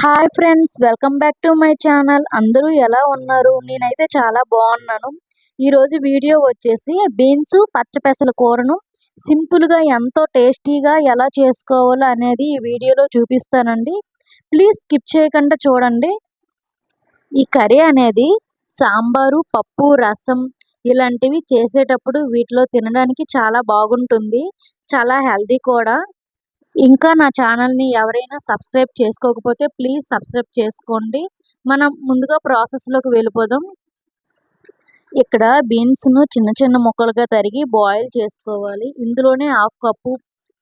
Hi friends welcome back to my channel. అందరూ ఎలా ఉన్నారు? నేనైతే చాలా బాగున్నాను. ఈరోజు వీడియో వచ్చేసి బీన్స్ పచ్చపెసల కూరను సింపుల్గా ఎంతో టేస్టీగా ఎలా చేసుకోవాలో అనేది ఈ వీడియోలో చూపిస్తానండి. ప్లీజ్ స్కిప్ చేయకుండా చూడండి. ఈ కర్రీ అనేది సాంబారు పప్పు రసం ఇలాంటివి చేసేటప్పుడు వీటిలో తినడానికి చాలా బాగుంటుంది. చాలా హెల్దీ కూడా. ఇంకా నా ఛానల్ని ఎవరైనా సబ్స్క్రైబ్ చేసుకోకపోతే ప్లీజ్ సబ్స్క్రైబ్ చేసుకోండి. మనం ముందుగా ప్రాసెస్లోకి వెళ్ళిపోదాం. ఇక్కడ బీన్స్ను చిన్న చిన్న ముక్కలుగా తరిగి బాయిల్ చేసుకోవాలి. ఇందులోనే హాఫ్ కప్పు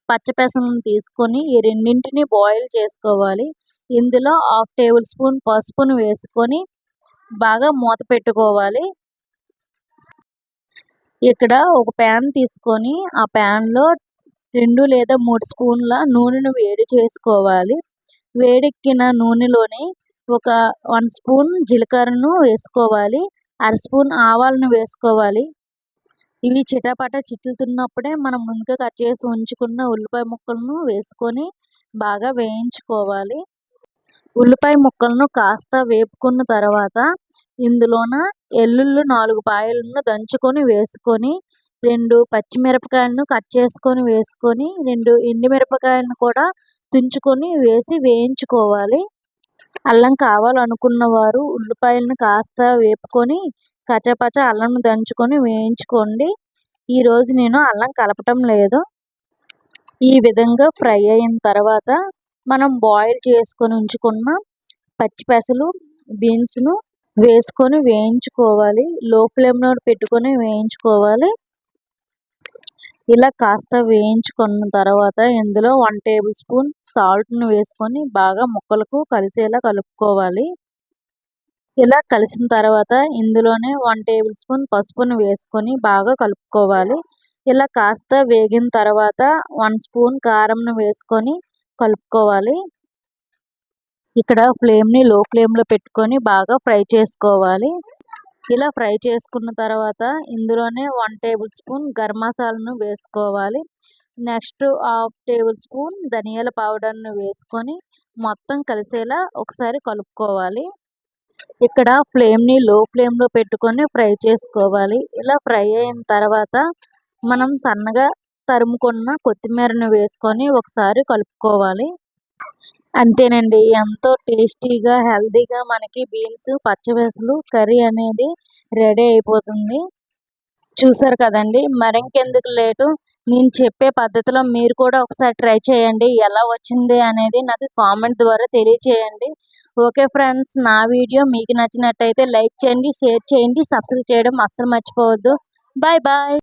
పచ్చపెసలను తీసుకొని ఈ రెండింటిని బాయిల్ చేసుకోవాలి. ఇందులో హాఫ్ టేబుల్ స్పూన్ పసుపును వేసుకొని బాగా మూత పెట్టుకోవాలి. ఇక్కడ ఒక ప్యాన్ తీసుకొని ఆ ప్యాన్లో రెండు లేదా మూడు స్పూన్ల నూనెను వేడి చేసుకోవాలి. వేడెక్కిన నూనెలోని ఒక వన్ స్పూన్ జీలకర్రను వేసుకోవాలి. అర స్పూన్ ఆవాలను వేసుకోవాలి. ఇవి చిటపట చిట్లుతున్నప్పుడే మనం ముందుగా కట్ చేసి ఉంచుకున్న ఉల్లిపాయ ముక్కలను వేసుకొని బాగా వేయించుకోవాలి. ఉల్లిపాయ ముక్కలను కాస్త వేపుకున్న తర్వాత ఇందులోన ఎల్లుళ్ళు నాలుగు పాయలను దంచుకొని వేసుకొని రెండు పచ్చిమిరపకాయలను కట్ చేసుకొని వేసుకొని రెండు ఎండుమిరపకాయలను కూడా తుంచుకొని వేసి వేయించుకోవాలి. అల్లం కావాలనుకున్న వారు ఉల్లిపాయలను కాస్త వేపుకొని కచ్చపచ్చ అల్లం దంచుకొని వేయించుకోండి. ఈరోజు నేను అల్లం కలపటం లేదు. ఈ విధంగా ఫ్రై అయిన తర్వాత మనం బాయిల్ చేసుకొని ఉంచుకున్న పచ్చి పెసలు బీన్స్ను వేసుకొని వేయించుకోవాలి. లో ఫ్లేమ్లో పెట్టుకొని వేయించుకోవాలి. ఇలా కాస్త వేయించుకున్న తర్వాత ఇందులో వన్ టేబుల్ స్పూన్ సాల్ట్ను వేసుకొని బాగా ముక్కలకు కలిసేలా కలుపుకోవాలి. ఇలా కలిసిన తర్వాత ఇందులోనే వన్ టేబుల్ స్పూన్ పసుపును వేసుకొని బాగా కలుపుకోవాలి. ఇలా కాస్త వేగిన తర్వాత వన్ స్పూన్ కారంను వేసుకొని కలుపుకోవాలి. ఇక్కడ ఫ్లేమ్ని లో ఫ్లేమ్లో పెట్టుకొని బాగా ఫ్రై చేసుకోవాలి. ఇలా ఫ్రై చేసుకున్న తర్వాత ఇందులోనే వన్ టేబుల్ స్పూన్ గరం మసాలాను వేసుకోవాలి. నెక్స్ట్ హాఫ్ టేబుల్ స్పూన్ ధనియాల పౌడర్ను వేసుకొని మొత్తం కలిసేలా ఒకసారి కలుపుకోవాలి. ఇక్కడ ఫ్లేమ్ని లో ఫ్లేమ్లో పెట్టుకొని ఫ్రై చేసుకోవాలి. ఇలా ఫ్రై అయిన తర్వాత మనం సన్నగా తరుముకున్న కొత్తిమీరను వేసుకొని ఒకసారి కలుపుకోవాలి. అంతేనండి. ఎంతో టేస్టీగా హెల్తీగా మనకి బీన్స్ పచ్చబెసలు కర్రీ అనేది రెడీ అయిపోతుంది. చూసారు కదండి. మరింకెందుకు లేటు? నేను చెప్పే పద్ధతిలో మీరు కూడా ఒకసారి ట్రై చేయండి. ఎలా వచ్చింది అనేది నాకు కామెంట్ ద్వారా తెలియచేయండి. ఓకే ఫ్రెండ్స్ నా వీడియో మీకు నచ్చినట్టయితే లైక్ చేయండి షేర్ చేయండి సబ్స్క్రైబ్ చేయడం అస్సలు మర్చిపోవద్దు. Bye bye.